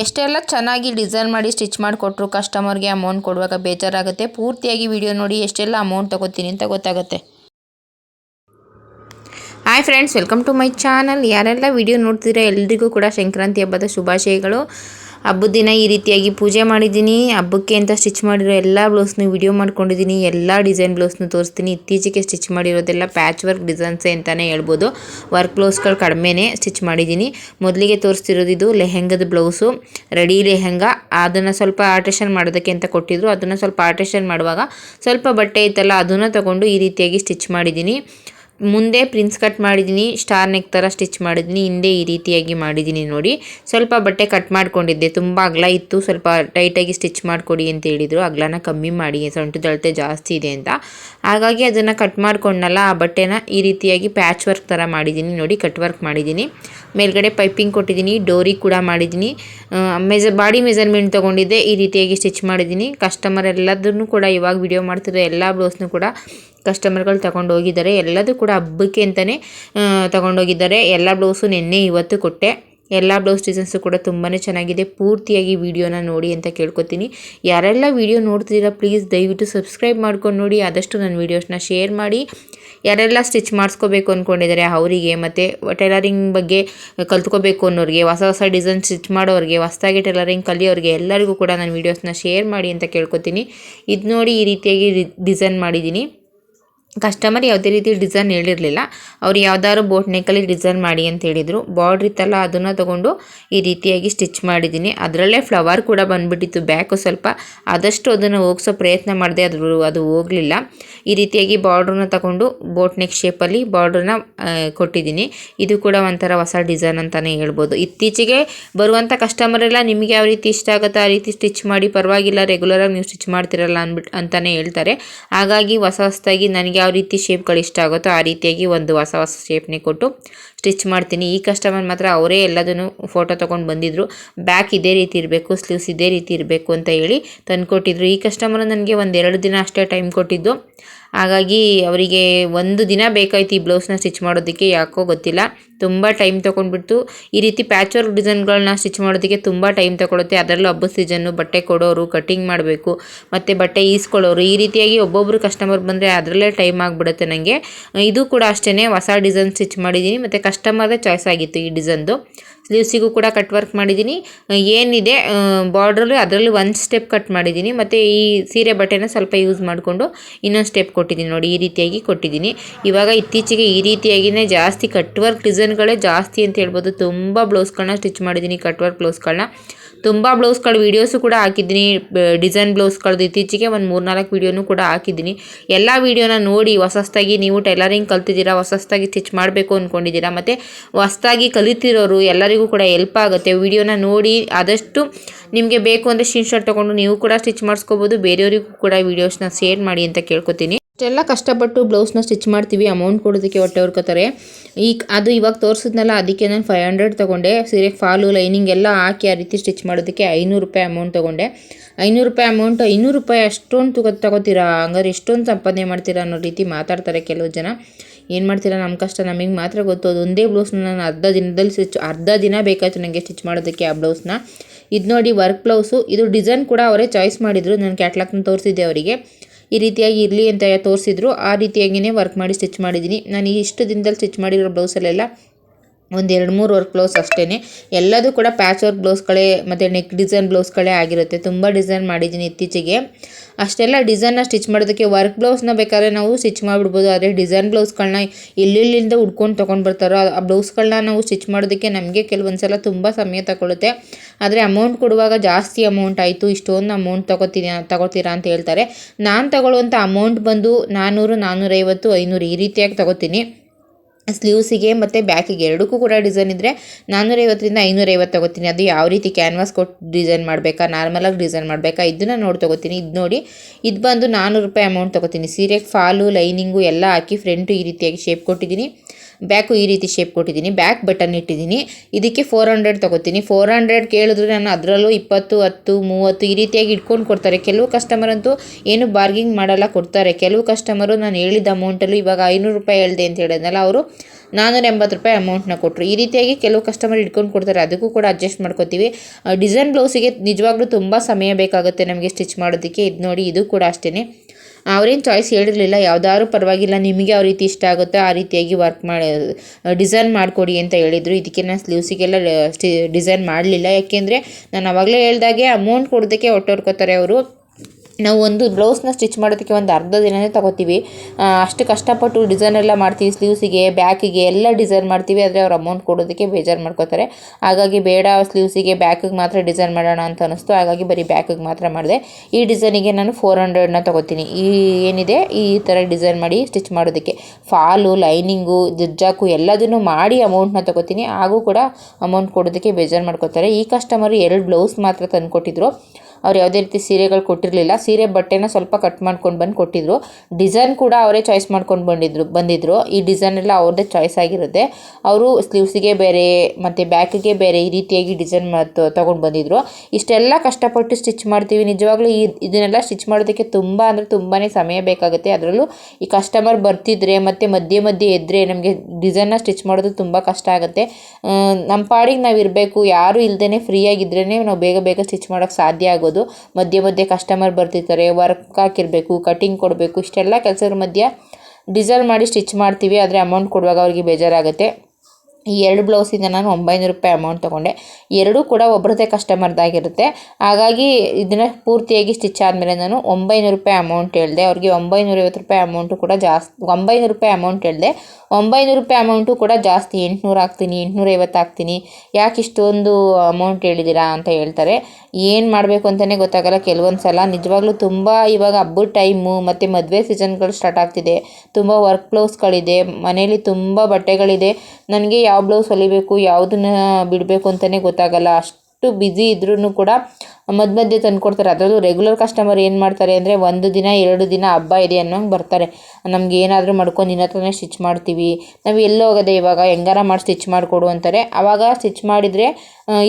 ಎಷ್ಟೆಲ್ಲ ಚೆನ್ನಾಗಿ ಡಿಸೈನ್ ಮಾಡಿ ಸ್ಟಿಚ್ ಮಾಡಿಕೊಟ್ರು ಕಸ್ಟಮರ್ಗೆ ಅಮೌಂಟ್ ಕೊಡುವಾಗ ಬೇಜಾರಾಗುತ್ತೆ. ಪೂರ್ತಿಯಾಗಿ ವಿಡಿಯೋ ನೋಡಿ ಎಷ್ಟೆಲ್ಲ ಅಮೌಂಟ್ ತಗೋತೀನಿ ಅಂತ ಗೊತ್ತಾಗುತ್ತೆ. Hi friends welcome to my channel ಯಾರೆಲ್ಲ ವಿಡಿಯೋ ನೋಡ್ತಿದ್ರೆ ಎಲ್ರಿಗೂ ಕೂಡ ಸಂಕ್ರಾಂತಿ ಹಬ್ಬದ ಶುಭಾಶಯಗಳು. ಹಬ್ಬದ ದಿನ ಈ ರೀತಿಯಾಗಿ ಪೂಜೆ ಮಾಡಿದ್ದೀನಿ. ಹಬ್ಬಕ್ಕೆ ಅಂತ ಸ್ಟಿಚ್ ಮಾಡಿರೋ ಎಲ್ಲ ಬ್ಲೌಸ್ನು ವಿಡಿಯೋ ಮಾಡ್ಕೊಂಡಿದ್ದೀನಿ. ಎಲ್ಲ ಡಿಸೈನ್ ಬ್ಲೌಸ್ನು ತೋರಿಸ್ತೀನಿ. ಇತ್ತೀಚೆಗೆ ಸ್ಟಿಚ್ ಮಾಡಿರೋದೆಲ್ಲ ಪ್ಯಾಚ್ ವರ್ಕ್ ಡಿಸೈನ್ಸೇ ಅಂತಲೇ ಹೇಳ್ಬೋದು ವರ್ಕ್ ಬ್ಲೌಸ್ಗಳು ಕಡಿಮೆನೇ ಸ್ಟಿಚ್ ಮಾಡಿದ್ದೀನಿ. ಮೊದಲಿಗೆ ತೋರಿಸ್ತಿರೋದು ಇದು ಲೆಹೆಂಗದ ಬ್ಲೌಸು ರೆಡಿ ಲೆಹೆಂಗ. ಅದನ್ನು ಸ್ವಲ್ಪ ಆಲ್ಟ್ರೇಷನ್ ಮಾಡೋದಕ್ಕೆ ಅಂತ ಕೊಟ್ಟಿದ್ರು, ಅದನ್ನು ಸ್ವಲ್ಪ ಆಲ್ಟ್ರೇಷನ್ ಮಾಡುವಾಗ ಸ್ವಲ್ಪ ಬಟ್ಟೆ ಇತ್ತಲ್ಲ ಅದನ್ನು ತಗೊಂಡು ಈ ರೀತಿಯಾಗಿ ಸ್ಟಿಚ್ ಮಾಡಿದ್ದೀನಿ. ಮುಂದೆ ಪ್ರಿನ್ಸ್ ಕಟ್ ಮಾಡಿದ್ದೀನಿ ಸ್ಟಾರ್ ನೆಕ್ ಥರ ಸ್ಟಿಚ್ ಮಾಡಿದ್ದೀನಿ ಹಿಂದೆ ಈ ರೀತಿಯಾಗಿ ಮಾಡಿದ್ದೀನಿ ನೋಡಿ. ಸ್ವಲ್ಪ ಬಟ್ಟೆ ಕಟ್ ಮಾಡ್ಕೊಂಡಿದ್ದೆ, ತುಂಬ ಅಗಲ ಇತ್ತು, ಸ್ವಲ್ಪ ಟೈಟಾಗಿ ಸ್ಟಿಚ್ ಮಾಡಿಕೊಡಿ ಅಂತ ಹೇಳಿದರು, ಅಗಲನ ಕಮ್ಮಿ ಮಾಡಿ ಸೊಂಟದ ಅಳತೆ ಜಾಸ್ತಿ ಇದೆ ಅಂತ. ಹಾಗಾಗಿ ಅದನ್ನು ಕಟ್ ಮಾಡ್ಕೊಂಡಲ್ಲ ಆ ಬಟ್ಟೆನ ಈ ರೀತಿಯಾಗಿ ಪ್ಯಾಚ್ ವರ್ಕ್ ಥರ ಮಾಡಿದ್ದೀನಿ ನೋಡಿ ಕಟ್ ವರ್ಕ್ ಮಾಡಿದ್ದೀನಿ ಮೇಲ್ಗಡೆ ಪೈಪಿಂಗ್ ಕೊಟ್ಟಿದ್ದೀನಿ ಡೋರಿ ಕೂಡ ಮಾಡಿದ್ದೀನಿ ಮೆಜ ಬಾಡಿ ಮೆಜರ್ಮೆಂಟ್ ತೊಗೊಂಡಿದ್ದೆ, ಈ ರೀತಿಯಾಗಿ ಸ್ಟಿಚ್ ಮಾಡಿದ್ದೀನಿ ಕಸ್ಟಮರ್ ಎಲ್ಲದನ್ನು ಕೂಡ ಇವಾಗ ವಿಡಿಯೋ ಮಾಡ್ತಿರೋ ಎಲ್ಲ ಬ್ಲೌಸ್ನು ಕೂಡ ಕಸ್ಟಮರ್ಗಳು ತಗೊಂಡು ಹೋಗಿದ್ದಾರೆ ಎಲ್ಲದೂ ಕೂಡ ಹಬ್ಬಕ್ಕೆ ಅಂತಲೇ ತೊಗೊಂಡೋಗಿದ್ದಾರೆ. ಎಲ್ಲ ಬ್ಲೌಸು ನಿನ್ನೆ ಇವತ್ತು ಕೊಟ್ಟೆ. ಎಲ್ಲ ಬ್ಲೌಸ್ ಡಿಸೈನ್ಸು ಕೂಡ ತುಂಬಾ ಚೆನ್ನಾಗಿದೆ. ಪೂರ್ತಿಯಾಗಿ ವಿಡಿಯೋನ ನೋಡಿ ಅಂತ ಕೇಳ್ಕೊತೀನಿ. ಯಾರೆಲ್ಲ ವಿಡಿಯೋ ನೋಡ್ತಿದ್ದೀರಾ, ಪ್ಲೀಸ್ ದಯವಿಟ್ಟು ಸಬ್ಸ್ಕ್ರೈಬ್ ಮಾಡ್ಕೊಂಡು ನೋಡಿ. ಆದಷ್ಟು ನನ್ನ ವೀಡಿಯೋಸ್ನ ಶೇರ್ ಮಾಡಿ. ಯಾರೆಲ್ಲ ಸ್ಟಿಚ್ ಮಾಡಿಸ್ಕೋಬೇಕು ಅಂದ್ಕೊಂಡಿದ್ದಾರೆ ಅವರಿಗೆ ಮತ್ತು ಟೈಲರಿಂಗ್ ಬಗ್ಗೆ ಕಲ್ತ್ಕೋಬೇಕು ಅನ್ನೋರಿಗೆ, ಹೊಸ ಹೊಸ ಡಿಸೈನ್ ಸ್ಟಿಚ್ ಮಾಡೋರಿಗೆ, ಹೊಸದಾಗಿ ಟೈಲರಿಂಗ್ ಕಲಿಯೋರಿಗೆ ಎಲ್ಲರಿಗೂ ಕೂಡ ನಾನು ವೀಡಿಯೋಸ್ನ ಶೇರ್ ಮಾಡಿ ಅಂತ ಕೇಳ್ಕೊತೀನಿ. ಇದು ನೋಡಿ ಈ ರೀತಿಯಾಗಿ ಡಿಸೈನ್ ಮಾಡಿದ್ದೀನಿ. ಕಸ್ಟಮರ್ ಯಾವುದೇ ರೀತಿ ಡಿಸೈನ್ ಹೇಳಿರಲಿಲ್ಲ. ಅವ್ರು ಯಾವ್ದಾದ್ರು ಬೋಟ್ ನೆಕ್ಕಲ್ಲಿ ಡಿಸೈನ್ ಮಾಡಿ ಅಂತ ಹೇಳಿದರು. ಬಾರ್ಡ್ರ್ ಇತ್ತಲ್ಲ, ಅದನ್ನು ತೊಗೊಂಡು ಈ ರೀತಿಯಾಗಿ ಸ್ಟಿಚ್ ಮಾಡಿದ್ದೀನಿ. ಅದರಲ್ಲೇ ಫ್ಲವರ್ ಕೂಡ ಬಂದುಬಿಟ್ಟಿತ್ತು ಬ್ಯಾಕು ಸ್ವಲ್ಪ. ಆದಷ್ಟು ಅದನ್ನು ಹೋಗ್ಸೋ ಪ್ರಯತ್ನ ಮಾಡಿದೆ, ಅದ್ರ ಅದು ಹೋಗಲಿಲ್ಲ. ಈ ರೀತಿಯಾಗಿ ಬಾರ್ಡ್ರನ್ನ ತಗೊಂಡು ಬೋಟ್ ನೆಕ್ ಶೇಪಲ್ಲಿ ಬಾರ್ಡ್ರನ್ನ ಕೊಟ್ಟಿದ್ದೀನಿ. ಇದು ಕೂಡ ಒಂಥರ ಹೊಸ ಡಿಸೈನ್ ಅಂತಲೇ ಹೇಳ್ಬೋದು. ಇತ್ತೀಚೆಗೆ ಬರುವಂಥ ಕಸ್ಟಮರ್ ಎಲ್ಲ ನಿಮಗೆ ಯಾವ ರೀತಿ ಇಷ್ಟ ಆಗುತ್ತೆ ಆ ರೀತಿ ಸ್ಟಿಚ್ ಮಾಡಿ, ಪರವಾಗಿಲ್ಲ, ರೆಗ್ಯುಲರಾಗಿ ನೀವು ಸ್ಟಿಚ್ ಮಾಡ್ತಿರಲ್ಲ ಅಂದ್ಬಿಟ್ಟು ಅಂತಲೇ ಹೇಳ್ತಾರೆ. ಹಾಗಾಗಿ ಹೊಸ ಹೊಸದಾಗಿ ನನಗೆ ಯಾವ ರೀತಿ ಶೇಪ್ಗಳು ಇಷ್ಟ ಆಗುತ್ತೋ ಆ ರೀತಿಯಾಗಿ ಒಂದು ಹೊಸ ಹೊಸ ಶೇಪ್ನೇ ಕೊಟ್ಟು ಸ್ಟಿಚ್ ಮಾಡ್ತೀನಿ. ಈ ಕಸ್ಟಮರ್ ಮಾತ್ರ ಅವರೇ ಎಲ್ಲದನ್ನು ಫೋಟೋ ತೊಗೊಂಡು ಬಂದಿದ್ದರು ಬ್ಯಾಕ್ ಇದೇ ರೀತಿ ಇರಬೇಕು, ಸ್ಲೀವ್ಸ್ ಇದೇ ರೀತಿ ಇರಬೇಕು ಅಂತ ಹೇಳಿ ತಂದುಕೊಟ್ಟಿದ್ರು. ಈ ಕಸ್ಟಮರ್ ನನಗೆ ಒಂದೆರಡು ದಿನ ಅಷ್ಟೇ ಟೈಮ್ ಕೊಟ್ಟಿದ್ದು. ಹಾಗಾಗಿ ಅವರಿಗೆ ಒಂದು ದಿನ ಬೇಕಾಯ್ತು ಈ ಬ್ಲೌಸ್ನ ಸ್ಟಿಚ್ ಮಾಡೋದಕ್ಕೆ. ಯಾಕೋ ಗೊತ್ತಿಲ್ಲ. ತುಂಬ ಟೈಮ್ ತೊಗೊಂಡ್ಬಿಟ್ಟು ಈ ರೀತಿ ಪ್ಯಾಚ್ ವರ್ಕ್ ಡಿಸೈನ್ಗಳನ್ನ ಸ್ಟಿಚ್ ಮಾಡೋದಕ್ಕೆ ತುಂಬ ಟೈಮ್ ತೊಗೊಳುತ್ತೆ. ಅದರಲ್ಲೂ ಹಬ್ಬ ಸೀಸನ್ನು ಬಟ್ಟೆ ಕೊಡೋರು ಕಟ್ಟಿಂಗ್ ಮಾಡಬೇಕು, ಮತ್ತು ಬಟ್ಟೆ ಈಸ್ಕೊಳ್ಳೋರು. ಈ ರೀತಿಯಾಗಿ ಒಬ್ಬೊಬ್ಬರು ಕಸ್ಟಮರ್ ಬಂದರೆ ಅದರಲ್ಲೇ ಟೈಮ್ ಆಗಿಬಿಡುತ್ತೆ ನನಗೆ ಇದು ಕೂಡ ಅಷ್ಟೇ ಹೊಸ ಡಿಸೈನ್ ಸ್ಟಿಚ್ ಮಾಡಿದ್ದೀನಿ. ಮತ್ತು ಕಸ್ಟಮರ್ದೇ ಚಾಯ್ಸ್ ಆಗಿತ್ತು ಈ ಡಿಸೈನ್ದು. ಸ್ಲೀವ್ಸಿಗೂ ಕೂಡ ಕಟ್ ವರ್ಕ್ ಮಾಡಿದ್ದೀನಿ. ಏನಿದೆ ಬಾರ್ಡ್ರಲ್ಲಿ ಅದರಲ್ಲಿ ಒಂದು ಸ್ಟೆಪ್ ಕಟ್ ಮಾಡಿದ್ದೀನಿ. ಮತ್ತು ಈ ಸೀರೆ ಬಟ್ಟೆನ ಸ್ವಲ್ಪ ಯೂಸ್ ಮಾಡಿಕೊಂಡು ಇನ್ನೊಂದು ಸ್ಟೆಪ್ ಕೊಟ್ಟಿದ್ದೀನಿ. ನೋಡಿ, ಈ ರೀತಿಯಾಗಿ ಕೊಟ್ಟಿದ್ದೀನಿ. ಇವಾಗ ಇತ್ತೀಚೆಗೆ ಈ ರೀತಿಯಾಗಿಯೇ ಜಾಸ್ತಿ ಕಟ್ ವರ್ಕ್ ಡಿಸೈನ್ಗಳೇ ಜಾಸ್ತಿ ಅಂತ ಹೇಳ್ಬೋದು. ತುಂಬ ಬ್ಲೌಸ್ಗಳನ್ನ ಸ್ಟಿಚ್ ಮಾಡಿದ್ದೀನಿ, ಕಟ್ ವರ್ಕ್ ಬ್ಲೌಸ್ಗಳನ್ನ. ತುಂಬ ಬ್ಲೌಸ್ಗಳು ವೀಡಿಯೋಸು ಕೂಡ ಹಾಕಿದ್ದೀನಿ. ಡಿಸೈನ್ ಬ್ಲೌಸ್ಗಳದ್ದು ಇತ್ತೀಚೆಗೆ ಒಂದು ಮೂರು ನಾಲ್ಕು ವೀಡಿಯೋನು ಕೂಡ ಹಾಕಿದ್ದೀನಿ. ಎಲ್ಲ ವೀಡಿಯೋನ ನೋಡಿ ಹೊಸದಾಗಿ ನೀವು ಟೈಲರಿಂಗ್ ಕಲ್ತಿದ್ದೀರಾ ಹೊಸದಾಗಿ ಸ್ಟಿಚ್ ಮಾಡಬೇಕು ಅಂದ್ಕೊಂಡಿದ್ದೀರಾ ಮತ್ತು ಹೊಸ್ತಾಗಿ ಕಲಿತಿರೋರು ಎಲ್ಲರಿಗೂ ಕೂಡ ಹೆಲ್ಪ್ ಆಗುತ್ತೆ. ವಿಡಿಯೋನ ನೋಡಿ ಆದಷ್ಟು ನಿಮಗೆ ಬೇಕು ಅಂದರೆ ಸ್ಕ್ರೀನ್ಶಾಟ್ ತೊಗೊಂಡು ನೀವು ಕೂಡ ಸ್ಟಿಚ್ ಮಾಡಿಸ್ಕೋಬೋದು. ಬೇರೆಯವರಿಗೂ ಕೂಡ ವೀಡಿಯೋಸ್ನ ಶೇರ್ ಮಾಡಿ ಅಂತ ಕೇಳ್ಕೊತೀನಿ. ಅಷ್ಟೆಲ್ಲ ಕಷ್ಟಪಟ್ಟು ಬ್ಲೌಸ್ನ ಸ್ಟಿಚ್ ಮಾಡ್ತೀವಿ ಅಮೌಂಟ್ ಕೊಡೋದಕ್ಕೆ ಹೊಟ್ಟೆ ಹೊರ್ಕೋತಾರೆ. ಈ ಅದು ಇವಾಗ ತೋರಿಸಿದ್ನಲ್ಲ, ಅದಕ್ಕೆ ನಾನು ಫೈವ್ ಹಂಡ್ರೆಡ್ ತೊಗೊಂಡೆ. ಸೀರೆ ಫಾಲು ಲೈನಿಂಗ್ ಎಲ್ಲ ಹಾಕಿ ಆ ರೀತಿ ಸ್ಟಿಚ್ ಮಾಡೋದಕ್ಕೆ ಐನೂರು ರೂಪಾಯಿ ಅಮೌಂಟ್ ತೊಗೊಂಡೆ. ಐನೂರು ರೂಪಾಯಿ ಅಮೌಂಟ್ ಐನೂರು ರೂಪಾಯಿ ಅಷ್ಟೊಂದು ತಗೋ, ತಗೋತೀರಾ? ಹಂಗಾರೆ ಎಷ್ಟೊಂದು ಸಂಪಾದನೆ ಮಾಡ್ತೀರಾ ಅನ್ನೋ ರೀತಿ ಮಾತಾಡ್ತಾರೆ ಕೆಲವು ಜನ. ಏನು ಮಾಡ್ತೀರಾ? ನಮ್ಮ ಕಷ್ಟ, ನಮಗೆ ಮಾತ್ರ ಗೊತ್ತು. ಅದು ಒಂದೇ ಬ್ಲೌಸ್ನ ನಾನು ಅರ್ಧ ದಿನದಲ್ಲಿ ಸ್ಟಿಚ್ ಅರ್ಧ ದಿನ ಬೇಕಾಯಿತು ನನಗೆ ಸ್ಟಿಚ್ ಮಾಡೋದಕ್ಕೆ ಆ ಬ್ಲೌಸ್ನ ಇದು ನೋಡಿ ವರ್ಕ್ ಬ್ಲೌಸು ಇದು ಡಿಸೈನ್ ಕೂಡ ಅವರೇ ಚಾಯ್ಸ್ ಮಾಡಿದರು. ನಾನು ಕ್ಯಾಟ್ಲಾಗ್ನ ತೋರಿಸಿದ್ದೆ ಅವರಿಗೆ. ಈ ರೀತಿಯಾಗಿ ಇರಲಿ ಅಂತ ತೋರಿಸಿದ್ರು. ಆ ರೀತಿಯಾಗಿಯೇ ವರ್ಕ್ ಮಾಡಿ ಸ್ಟಿಚ್ ಮಾಡಿದ್ದೀನಿ ನಾನು ಇಷ್ಟು ದಿನದಲ್ಲಿ ಸ್ಟಿಚ್ ಮಾಡಿರೋ ಬ್ಲೌಸಲ್ಲೆಲ್ಲ ಒಂದು ಎರಡು ಮೂರು ವರ್ಕ್ ಬ್ಲೌಸ್ ಅಷ್ಟೇ ಎಲ್ಲದೂ ಕೂಡ ಪ್ಯಾಚ್ ವರ್ಕ್ ಬ್ಲೌಸ್ಗಳೇ ಮತ್ತು ನೆಕ್ ಡಿಸೈನ್ ಬ್ಲೌಸ್ಗಳೇ ಆಗಿರುತ್ತೆ. ತುಂಬ ಡಿಸೈನ್ ಮಾಡಿದ್ದೀನಿ ಇತ್ತೀಚೆಗೆ. ಅಷ್ಟೆಲ್ಲ ಡಿಸೈನ್ನ ಸ್ಟಿಚ್ ಮಾಡೋದಕ್ಕೆ ವರ್ಕ್ ಬ್ಲೌಸ್ನ ಬೇಕಾದ್ರೆ ನಾವು ಸ್ಟಿಚ್ ಮಾಡಿಬಿಡ್ಬೋದು. ಆದರೆ ಡಿಸೈನ್ ಬ್ಲೌಸ್ಗಳನ್ನ ಎಲ್ಲೆಲ್ಲಿಂದ ಉಡ್ಕೊಂಡು ತೊಗೊಂಡು ಬರ್ತಾರೋ ಆ ಬ್ಲೌಸ್ಗಳನ್ನ ನಾವು ಸ್ಟಿಚ್ ಮಾಡೋದಕ್ಕೆ ನಮಗೆ ಕೆಲವೊಂದು ಸಲ ತುಂಬ ಸಮಯ ತಗೊಳುತ್ತೆ. ಆದರೆ ಅಮೌಂಟ್ ಕೊಡುವಾಗ ಜಾಸ್ತಿ ಅಮೌಂಟ್ ಆಯಿತು, ಇಷ್ಟೊಂದು ಅಮೌಂಟ್ ತಗೋತೀನಿ, ತಗೋತೀರಾ ಅಂತ ಹೇಳ್ತಾರೆ. ನಾನು ತಗೊಳ್ಳುವಂಥ ಅಮೌಂಟ್ ಬಂದು ನಾನ್ನೂರು ನಾನ್ನೂರೈವತ್ತು ಐನೂರು ಈ ರೀತಿಯಾಗಿ ತಗೋತೀನಿ. ಸ್ಲೀವ್ಸಿಗೆ ಮತ್ತು ಬ್ಯಾಕಿಗೆ ಎರಡಕ್ಕೂ ಕೂಡ ಡಿಸೈನ್ ಇದ್ದರೆ ನಾನ್ನೂರೈವತ್ತರಿಂದ ಐನೂರೈವತ್ತು ತೊಗೋತೀನಿ. ಅದು ಯಾವ ರೀತಿ ಕ್ಯಾನ್ವಾಸ್ ಕೊಟ್ಟು ಡಿಸೈನ್ ಮಾಡಬೇಕಾ? ನಾರ್ಮಲಾಗಿ ಡಿಸೈನ್ ಮಾಡಬೇಕಾ? ಇದನ್ನು ನೋಡಿ ತೊಗೋತೀನಿ. ಇದು ನೋಡಿ, ಇದು ಬಂದು ನಾನ್ನೂರು ರೂಪಾಯಿ ಅಮೌಂಟ್ ತೊಗೋತೀನಿ. ಸೀರೆಗೆ ಫಾಲು ಲೈನಿಂಗು ಎಲ್ಲ ಹಾಕಿ ಫ್ರಂಟು ಈ ರೀತಿಯಾಗಿ ಶೇಪ್ ಕೊಟ್ಟಿದ್ದೀನಿ. ಬ್ಯಾಕು ಈ ರೀತಿ ಶೇಪ್ ಕೊಟ್ಟಿದ್ದೀನಿ. ಬ್ಯಾಕ್ ಬಟನ್ ಇಟ್ಟಿದ್ದೀನಿ. ಇದಕ್ಕೆ ಫೋರ್ ಹಂಡ್ರೆಡ್ ತೊಗೋತೀನಿ. ಫೋರ್ ಹಂಡ್ರೆಡ್ ಕೇಳಿದ್ರೆ ನಾನು ಅದರಲ್ಲೂ ಇಪ್ಪತ್ತು, ಹತ್ತು, ಮೂವತ್ತು ಈ ರೀತಿಯಾಗಿ ಇಟ್ಕೊಂಡು ಕೊಡ್ತಾರೆ. ಕೆಲವು ಕಸ್ಟಮರ್ ಅಂತೂ ಏನು ಬಾರ್ಗಿಂಗ್ ಮಾಡಲ್ಲ ಕೊಡ್ತಾರೆ. ಕೆಲವು ಕಸ್ಟಮರು ನಾನು ಹೇಳಿದ ಅಮೌಂಟಲ್ಲೂ ಇವಾಗ ಐನೂರು ರೂಪಾಯಿ ಹೇಳಿದೆ ಅಂತ ಹೇಳಿದ್ನಲ್ಲ, ಅವರು ನಾನ್ನೂರ ಎಂಬತ್ತು ರೂಪಾಯಿ ಅಮೌಂಟ್ನ ಕೊಟ್ಟರು ಈ ರೀತಿಯಾಗಿ ಕೆಲವು ಕಸ್ಟಮರ್ ಇಟ್ಕೊಂಡು ಕೊಡ್ತಾರೆ. ಅದಕ್ಕೂ ಕೂಡ ಅಡ್ಜಸ್ಟ್ ಮಾಡ್ಕೋತೀವಿ. ಡಿಸೈನ್ ಬ್ಲೌಸಿಗೆ ನಿಜವಾಗ್ಲೂ ತುಂಬ ಸಮಯ ಬೇಕಾಗುತ್ತೆ ನಮಗೆ ಸ್ಟಿಚ್ ಮಾಡೋದಕ್ಕೆ. ಇದು ನೋಡಿ, ಇದು ಕೂಡ ಅಷ್ಟೇ ಅವ್ರೇನು ಚಾಯ್ಸ್ ಹೇಳಿರಲಿಲ್ಲ, ಯಾವ್ದಾದ್ರು ಪರವಾಗಿಲ್ಲ, ನಿಮಗೆ ಯಾವ ರೀತಿ ಇಷ್ಟ ಆಗುತ್ತೋ ಆ ರೀತಿಯಾಗಿ ವರ್ಕ್ ಮಾಡಿ ಡಿಸೈನ್ ಮಾಡಿಕೊಡಿ ಅಂತ ಹೇಳಿದರು. ಇದಕ್ಕೆ ನಾನು ಸ್ಲೀವ್ಸಿಗೆಲ್ಲ ಡಿಸೈನ್ ಮಾಡಲಿಲ್ಲ. ಯಾಕೆಂದರೆ ನಾನು ಅವಾಗಲೇ ಹೇಳ್ದಾಗೆ ಅಮೌಂಟ್ ಕೊಡೋದಕ್ಕೆ ಹೊಟ್ಟೋರ್ಕೋತಾರೆ ಅವರು. ನಾವು ಒಂದು ಬ್ಲೌಸ್ನ ಸ್ಟಿಚ್ ಮಾಡೋದಕ್ಕೆ ಒಂದು ಅರ್ಧ ದಿನನೇ ತಗೋತೀವಿ. ಅಷ್ಟು ಕಷ್ಟಪಟ್ಟು ಡಿಸೈನ್ ಎಲ್ಲ ಮಾಡ್ತೀವಿ ಸ್ಲೀವ್ಸಿಗೆ ಬ್ಯಾಕಿಗೆ ಎಲ್ಲ ಡಿಸೈನ್ ಮಾಡ್ತೀವಿ, ಆದರೆ ಅವ್ರು ಅಮೌಂಟ್ ಕೊಡೋದಕ್ಕೆ ಬೇಜಾರು ಮಾಡ್ಕೋತಾರೆ. ಹಾಗಾಗಿ ಬೇಡ ಸ್ಲೀವ್ಸಿಗೆ ಬ್ಯಾಕಿಗೆ ಮಾತ್ರ ಡಿಸೈನ್ ಮಾಡೋಣ ಅಂತ ಅನ್ನಿಸ್ತು ಹಾಗಾಗಿ ಬರೀ ಬ್ಯಾಕಿಗೆ ಮಾತ್ರ ಮಾಡಿದೆ. ಈ ಡಿಸೈನಿಗೆ ನಾನು ಫೋರ್ ಹಂಡ್ರೆಡ್ನ ತೊಗೋತೀನಿ. ಈ ಏನಿದೆ? ಈ ಥರ ಡಿಸೈನ್ ಮಾಡಿ ಸ್ಟಿಚ್ ಮಾಡೋದಕ್ಕೆ. ಫಾಲು ಲೈನಿಂಗು ಜಜ್ಜಾಕು ಎಲ್ಲದನ್ನು ಮಾಡಿ ಅಮೌಂಟ್ನ ತೊಗೋತೀನಿ. ಹಾಗೂ ಕೂಡ ಅಮೌಂಟ್ ಕೊಡೋದಕ್ಕೆ ಬೇಜಾರು ಮಾಡ್ಕೋತಾರೆ. ಈ ಕಸ್ಟಮರು ಎರಡು ಬ್ಲೌಸ್ ಮಾತ್ರ ತಂದುಕೊಟ್ಟಿದ್ರು. ಅವ್ರು ಯಾವುದೇ ರೀತಿ ಸೀರೆಗಳು ಕೊಟ್ಟಿರಲಿಲ್ಲ. ಸೀರೆ ಬಟ್ಟೆನ ಸ್ವಲ್ಪ ಕಟ್ ಮಾಡ್ಕೊಂಡು ಬಂದು ಕೊಟ್ಟಿದ್ರು. ಡಿಸೈನ್ ಕೂಡ ಅವರೇ ಚಾಯ್ಸ್ ಮಾಡ್ಕೊಂಡು ಬಂದಿದ್ರು ಬಂದಿದ್ರು. ಈ ಡಿಸೈನ್ ಎಲ್ಲ ಅವ್ರದ್ದೇ ಚಾಯ್ಸ್ ಆಗಿರುತ್ತೆ. ಅವರು ಸ್ಲೀವ್ಸಿಗೆ ಬೇರೆ, ಮತ್ತು ಬ್ಯಾಕಿಗೆ ಬೇರೆ ಈ ರೀತಿಯಾಗಿ ಡಿಸೈನ್ ಮತ್ತು ತೊಗೊಂಡು ಬಂದಿದ್ರು. ಇಷ್ಟೆಲ್ಲ ಕಷ್ಟಪಟ್ಟು ಸ್ಟಿಚ್ ಮಾಡ್ತೀವಿ. ನಿಜವಾಗ್ಲೂ ಈ ಇದನ್ನೆಲ್ಲ ಸ್ಟಿಚ್ ಮಾಡೋದಕ್ಕೆ ತುಂಬ ಅಂದರೆ ತುಂಬಾ ಸಮಯ ಬೇಕಾಗುತ್ತೆ. ಅದರಲ್ಲೂ ಈ ಕಸ್ಟಮರ್ ಬರ್ತಿದ್ರೆ ಮತ್ತು ಮಧ್ಯೆ ಮಧ್ಯೆ ಎದ್ದರೆ ನಮಗೆ ಡಿಸೈನ್ನ ಸ್ಟಿಚ್ ಮಾಡೋದು ತುಂಬ ಕಷ್ಟ ಆಗುತ್ತೆ. ನಮ್ಮ ಪಾಡಿಗೆ ನಾವು ಇರಬೇಕು. ಯಾರು ಇಲ್ಲದೇ ಫ್ರೀಯಾಗಿದ್ರೇ ನಾವು ಬೇಗ ಬೇಗ ಸ್ಟಿಚ್ ಮಾಡೋಕ್ಕೆ ಸಾಧ್ಯ ಆಗೋದು. ಮಧ್ಯೆ ಮಧ್ಯೆ ಕಸ್ಟಮರ್ ಬರ್ತಿರ್ತಾರೆ ವರ್ಕ್ ಹಾಕಿರಬೇಕು ಕಟಿಂಗ್ ಕೊಡಬೇಕು, ಇಷ್ಟೆಲ್ಲ ಕೆಲಸದ ಮಧ್ಯೆ ಡಿಸೈನ್ ಮಾಡಿ ಸ್ಟಿಚ್ ಮಾಡ್ತೀವಿ. ಆದರೆ ಅಮೌಂಟ್ ಕೊಡುವಾಗ ಅವ್ರಿಗೆ ಬೇಜಾರಾಗುತ್ತೆ. ಈ ಎರಡು ಬ್ಲೌಸಿಂದ ನಾನು ಒಂಬೈನೂರು ರೂಪಾಯಿ ಅಮೌಂಟ್ ತೊಗೊಂಡೆ. ಎರಡೂ ಕೂಡ ಒಬ್ಬರದೇ ಕಸ್ಟಮರ್ದಾಗಿರುತ್ತೆ ಹಾಗಾಗಿ ಇದನ್ನು ಪೂರ್ತಿಯಾಗಿ ಸ್ಟಿಚ್ ಆದಮೇಲೆ ನಾನು ಒಂಬೈನೂರು ರೂಪಾಯಿ ಅಮೌಂಟ್ ಹೇಳಿದೆ. ಅವ್ರಿಗೆ ಒಂಬೈನೂರ ಐವತ್ತು ರೂಪಾಯಿ ಅಮೌಂಟು ಕೂಡ ಜಾಸ್ತಿ ಒಂಬೈನೂರು ರೂಪಾಯಿ ಅಮೌಂಟ್ ಹೇಳಿದೆ. ಒಂಬೈನೂರು ರೂಪಾಯಿ ಅಮೌಂಟು ಕೂಡ ಜಾಸ್ತಿ ಎಂಟುನೂರು ಹಾಕ್ತೀನಿ, ಎಂಟುನೂರೈವತ್ತು ಹಾಕ್ತೀನಿ. ಯಾಕೆ ಇಷ್ಟೊಂದು ಅಮೌಂಟ್ ಹೇಳಿದ್ದೀರಾ ಅಂತ ಹೇಳ್ತಾರೆ. ಏನು ಮಾಡಬೇಕು ಅಂತಲೇ ಗೊತ್ತಾಗಲ್ಲ. ಕೆಲವೊಂದು ಸಲ ನಿಜವಾಗ್ಲೂ ತುಂಬ ಇವಾಗ ಹಬ್ಬದ ಟೈಮು ಮತ್ತು ಮದುವೆ ಸೀಸನ್ಗಳು ಸ್ಟಾರ್ಟ್ ಆಗ್ತಿದೆ. ತುಂಬ ವರ್ಕ್ ಬ್ಲೌಸ್ಗಳಿದೆ ಮನೇಲಿ ತುಂಬ ಬಟ್ಟೆಗಳಿದೆ. ನನಗೆ ಯಾವ ಬ್ಲೌಸ್ ಹೊಲಿಬೇಕು ಯಾವುದನ್ನ ಬಿಡಬೇಕು ಅಂತಲೇ ಗೊತ್ತಾಗಲ್ಲ. ಅಷ್ಟು ಬ್ಯುಸಿ ಇದ್ರೂ ಕೂಡ ಮಧ್ಯ ಮಧ್ಯೆ ತಂದುಕೊಡ್ತಾರೆ. ಅದರಲ್ಲೂ ರೆಗ್ಯುಲರ್ ಕಸ್ಟಮರ್ ಏನು ಮಾಡ್ತಾರೆ ಅಂದರೆ ಒಂದು ದಿನ, ಎರಡು ದಿನ ಹಬ್ಬ ಇದೆ ಅನ್ನೋಂಗೆ ಬರ್ತಾರೆ. ನಮ್ಗೆ ಏನಾದರೂ ಮಾಡ್ಕೊಂಡು ನಿನ್ನ ಹತ್ರನೇ ಸ್ಟಿಚ್ ಮಾಡ್ತೀವಿ. ನಾವು ಎಲ್ಲೋ ಹೋಗೋದೆ ಇವಾಗ, ಹೆಂಗಾರ ಮಾಡಿ ಸ್ಟಿಚ್ ಮಾಡಿಕೊಡು ಅಂತಾರೆ. ಆವಾಗ ಸ್ಟಿಚ್ ಮಾಡಿದರೆ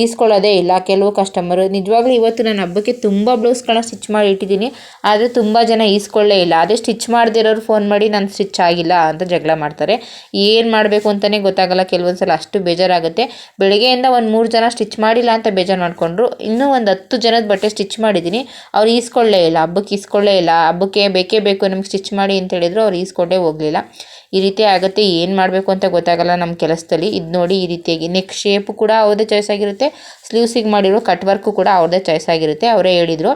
ಈಸ್ಕೊಳ್ಳೋದೇ ಇಲ್ಲ ಕೆಲವು ಕಸ್ಟಮರು ನಿಜವಾಗ್ಲೂ ಇವತ್ತು ನಾನು ಹಬ್ಬಕ್ಕೆ ತುಂಬ ಬ್ಲೌಸ್ಗಳನ್ನ ಸ್ಟಿಚ್ ಮಾಡಿ ಇಟ್ಟಿದ್ದೀನಿ. ಆದರೆ ತುಂಬ ಜನ ಈಸ್ಕೊಳ್ಳೇ ಇಲ್ಲ. ಅದೇ ಸ್ಟಿಚ್ ಮಾಡದಿರೋರು ಫೋನ್ ಮಾಡಿ ನಾನು ಸ್ಟಿಚ್ ಆಗಿಲ್ಲ ಅಂತ ಜಗಳ ಮಾಡ್ತಾರೆ. ಏನು ಮಾಡಬೇಕು ಅಂತಲೇ ಗೊತ್ತಾಗಲ್ಲ. ಕೆಲವೊಂದು ಸಲ ಅಷ್ಟು ಬೇಜಾರಾಗುತ್ತೆ. ಬೆಳಗ್ಗೆಯಿಂದ ಒಂದು ಮೂರು ಜನ ಸ್ಟಿಚ್ ಮಾಡಿಲ್ಲ ಅಂತ ಬೇಜಾರು ಮಾಡಿಕೊಂಡ್ರು. ಇನ್ನೂ ಒಂದು ಹತ್ತು ಜನದ ಬಟ್ಟೆ ಸ್ಟಿಚ್ ಮಾಡಿದ್ದೀನಿ ಅವ್ರು ಈಸ್ಕೊಳ್ಳೇ ಇಲ್ಲ. ಹಬ್ಬಕ್ಕೆ ಈಸ್ಕೊಳ್ಳೇ ಇಲ್ಲ. ಹಬ್ಬಕ್ಕೆ ಬೇಕೇ ಬೇಕು ನಮ್ಗೆ ಸ್ಟಿಚ್ ಮಾಡಿ ಅಂತ ಹೇಳಿದ್ರು. ಅವ್ರು ಈಸ್ಕೊಂಡೇ ಹೋಗಲಿಲ್ಲ. ಈ ರೀತಿ ಆಗುತ್ತೆ. ಏನು ಮಾಡಬೇಕು ಅಂತ ಗೊತ್ತಾಗಲ್ಲ ನಮ್ಮ ಕೆಲಸದಲ್ಲಿ. ಇದು ನೋಡಿ ಈ ರೀತಿಯಾಗಿ. ನೆಕ್ ಶೇಪು ಕೂಡ ಅವ್ರದ್ದೇ ಚಾಯ್ಸ್ ಆಗಿರುತ್ತೆ. ಸ್ಲೀವ್ಸಿಗೆ ಮಾಡಿರೋ ಕಟ್ ವರ್ಕು ಕೂಡ ಅವ್ರದ್ದೇ ಚಾಯ್ಸ್ ಆಗಿರುತ್ತೆ. ಅವರೇ ಹೇಳಿದರು.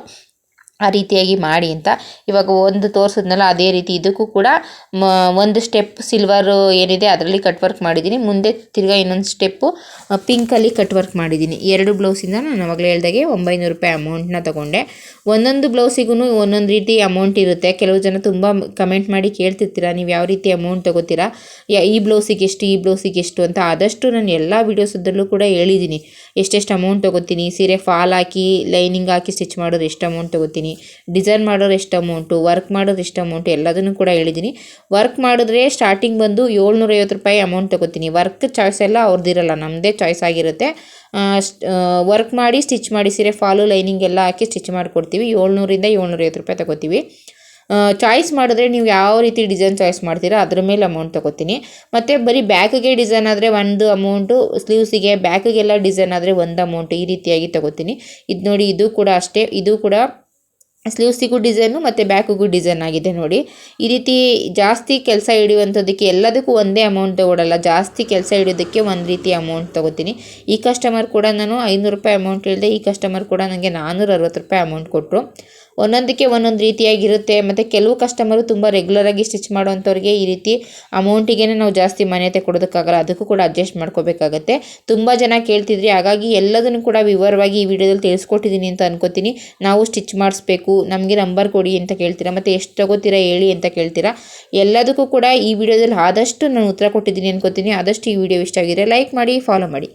ಆ ರೀತಿಯಾಗಿ ಮಾಡಿ ಅಂತ ಇವಾಗ ಒಂದು ತೋರಿಸಿದ್ನಲ್ಲ, ಅದೇ ರೀತಿ ಇದಕ್ಕೂ ಕೂಡ ಒಂದು ಸ್ಟೆಪ್ ಸಿಲ್ವರು ಏನಿದೆ ಅದರಲ್ಲಿ ಕಟ್ ವರ್ಕ್ ಮಾಡಿದ್ದೀನಿ. ಮುಂದೆ ತಿರ್ಗಾ ಇನ್ನೊಂದು ಸ್ಟೆಪ್ಪು ಪಿಂಕಲ್ಲಿ ಕಟ್ ವರ್ಕ್ ಮಾಡಿದ್ದೀನಿ. ಎರಡು ಬ್ಲೌಸಿಂದ ನಾನು ಅವಾಗಲೇ ಹೇಳ್ದಾಗೆ ಒಂಬೈನೂರು ರೂಪಾಯಿ ಅಮೌಂಟ್ನ ತೊಗೊಂಡೆ. ಒಂದೊಂದು ಬ್ಲೌಸಿಗೂ ಒಂದೊಂದು ರೀತಿ ಅಮೌಂಟ್ ಇರುತ್ತೆ. ಕೆಲವು ಜನ ತುಂಬ ಕಮೆಂಟ್ ಮಾಡಿ ಕೇಳ್ತಿರ್ತೀರ, ನೀವು ಯಾವ ರೀತಿ ಅಮೌಂಟ್ ತೊಗೋತೀರಾ? ಈ ಬ್ಲೌಸಿಗೆ ಎಷ್ಟು, ಈ ಬ್ಲೌಸಿಗೆ ಎಷ್ಟು? ಅಂತ ಆದಷ್ಟು ನಾನು ಎಲ್ಲ ವೀಡಿಯೋಸದಲ್ಲೂ ಕೂಡ ಹೇಳಿದ್ದೀನಿ. ಎಷ್ಟೆಷ್ಟು ಅಮೌಂಟ್ ತೊಗೋತೀನಿ? ಸೀರೆ ಫಾಲ್ ಹಾಕಿ ಲೈನಿಂಗ್ ಹಾಕಿ ಸ್ಟಿಚ್ ಮಾಡೋದು ಎಷ್ಟು ಅಮೌಂಟ್ ತೊಗೋತೀನಿ? ಡಿಸೈನ್ ಮಾಡೋರು ಎಷ್ಟು ಅಮೌಂಟು ವರ್ಕ್ ಮಾಡೋದು ಎಷ್ಟು ಅಮೌಂಟು ಎಲ್ಲದನ್ನು ಕೂಡ ಹೇಳಿದ್ದೀನಿ. ವರ್ಕ್ ಮಾಡಿದ್ರೆ ಸ್ಟಾರ್ಟಿಂಗ್ ಬಂದು ಏಳ್ನೂರೈವತ್ತು ರೂಪಾಯಿ ಅಮೌಂಟ್ ತಗೋತೀನಿ. ವರ್ಕ್ ಚಾಯ್ಸ್ ಎಲ್ಲ ಅವ್ರದ್ದಿರಲ್ಲ ನಮ್ಮದೇ ಚಾಯ್ಸ್ ಆಗಿರುತ್ತೆ. ವರ್ಕ್ ಮಾಡಿ ಸ್ಟಿಚ್ ಮಾಡಿ, ಸೀರೆ ಫಾಲು ಲೈನಿಂಗ್ ಎಲ್ಲ ಹಾಕಿ ಸ್ಟಿಚ್ ಮಾಡಿಕೊಡ್ತೀವಿ. ಏಳ್ನೂರಿಂದ ಏಳ್ನೂರೈವತ್ತು ರೂಪಾಯಿ ತಗೋತೀವಿ. ಚಾಯ್ಸ್ ಮಾಡಿದ್ರೆ ನೀವು ಯಾವ ರೀತಿ ಡಿಸೈನ್ ಚಾಯ್ಸ್ ಮಾಡ್ತೀರಾ ಅದ್ರ ಮೇಲೆ ಅಮೌಂಟ್ ತಗೋತೀನಿ. ಮತ್ತು ಬರೀ ಬ್ಯಾಕಿಗೆ ಡಿಸೈನ್ ಆದರೆ ಒಂದು ಅಮೌಂಟು ಸ್ಲೀವ್ಸಿಗೆ ಬ್ಯಾಕಿಗೆಲ್ಲ ಡಿಸೈನ್ ಆದರೆ ಒಂದು ಅಮೌಂಟು ಈ ರೀತಿಯಾಗಿ ತಗೋತೀನಿ. ಇದು ನೋಡಿ, ಇದು ಕೂಡ ಅಷ್ಟೇ. ಇದು ಕೂಡ ಸ್ಲೀವ್ಸಿಗೂ ಡಿಸೈನು ಮತ್ತು ಬ್ಯಾಕಿಗೂ ಡಿಸೈನ್ ಆಗಿದೆ ನೋಡಿ. ಈ ರೀತಿ ಜಾಸ್ತಿ ಕೆಲಸ ಹಿಡಿಯುವಂಥದ್ದಕ್ಕೆ ಎಲ್ಲದಕ್ಕೂ ಒಂದೇ ಅಮೌಂಟ್ ತಗೊಳ್ಳಲ್ಲ ಜಾಸ್ತಿ ಕೆಲಸ ಹಿಡಿಯೋದಕ್ಕೆ ಒಂದು ರೀತಿ ಅಮೌಂಟ್ ತೊಗೋತೀನಿ. ಈ ಕಸ್ಟಮರ್ ಕೂಡ ನಾನು ಐನೂರು ರೂಪಾಯಿ ಅಮೌಂಟ್ ಹೇಳಿದೆ ಈ ಕಸ್ಟಮರ್ ಕೂಡ ನನಗೆ ನಾನ್ನೂರ ಅರವತ್ತು ರೂಪಾಯಿ ಅಮೌಂಟ್ ಕೊಟ್ಟರು ಒಂದೊಂದಕ್ಕೆ ಒಂದೊಂದು ರೀತಿಯಾಗಿರುತ್ತೆ. ಮತ್ತು ಕೆಲವು ಕಸ್ಟಮರು ತುಂಬ ರೆಗ್ಯುಲರಾಗಿ ಸ್ಟಿಚ್ ಮಾಡುವಂಥವ್ರಿಗೆ ಈ ರೀತಿ ಅಮೌಂಟಿಗೆ ನಾವು ಜಾಸ್ತಿ ಮಾನ್ಯತೆ ಕೊಡೋದಕ್ಕಾಗಲ್ಲ. ಅದಕ್ಕೂ ಕೂಡ ಅಡ್ಜಸ್ಟ್ ಮಾಡ್ಕೋಬೇಕಾಗತ್ತೆ. ತುಂಬ ಜನ ಕೇಳ್ತಿದ್ರಿ. ಹಾಗಾಗಿ ಎಲ್ಲದನ್ನು ಕೂಡ ವಿವರವಾಗಿ ಈ ವಿಡಿಯೋದಲ್ಲಿ ತಿಳಿಸ್ಕೊಟ್ಟಿದ್ದೀನಿ ಅಂತ ಅನ್ಕೋತೀನಿ. ನಾವು ಸ್ಟಿಚ್ ಮಾಡಿಸ್ಬೇಕು. ನಮಗೆ ನಂಬರ್ ಕೊಡಿ ಅಂತ ಕೇಳ್ತೀರಾ? ಮತ್ತು ಎಷ್ಟು ತಗೋತೀರಾ ಹೇಳಿ ಅಂತ ಕೇಳ್ತೀರಾ? ಎಲ್ಲದಕ್ಕೂ ಕೂಡ ಈ ವಿಡಿಯೋದಲ್ಲಿ ಆದಷ್ಟು ನಾನು ಉತ್ತರ ಕೊಟ್ಟಿದ್ದೀನಿ ಅನ್ಕೋತೀನಿ. ಆದಷ್ಟು ಈ ವಿಡಿಯೋ ಇಷ್ಟ ಆಗಿದೆ ಲೈಕ್ ಮಾಡಿ ಫಾಲೋ ಮಾಡಿ.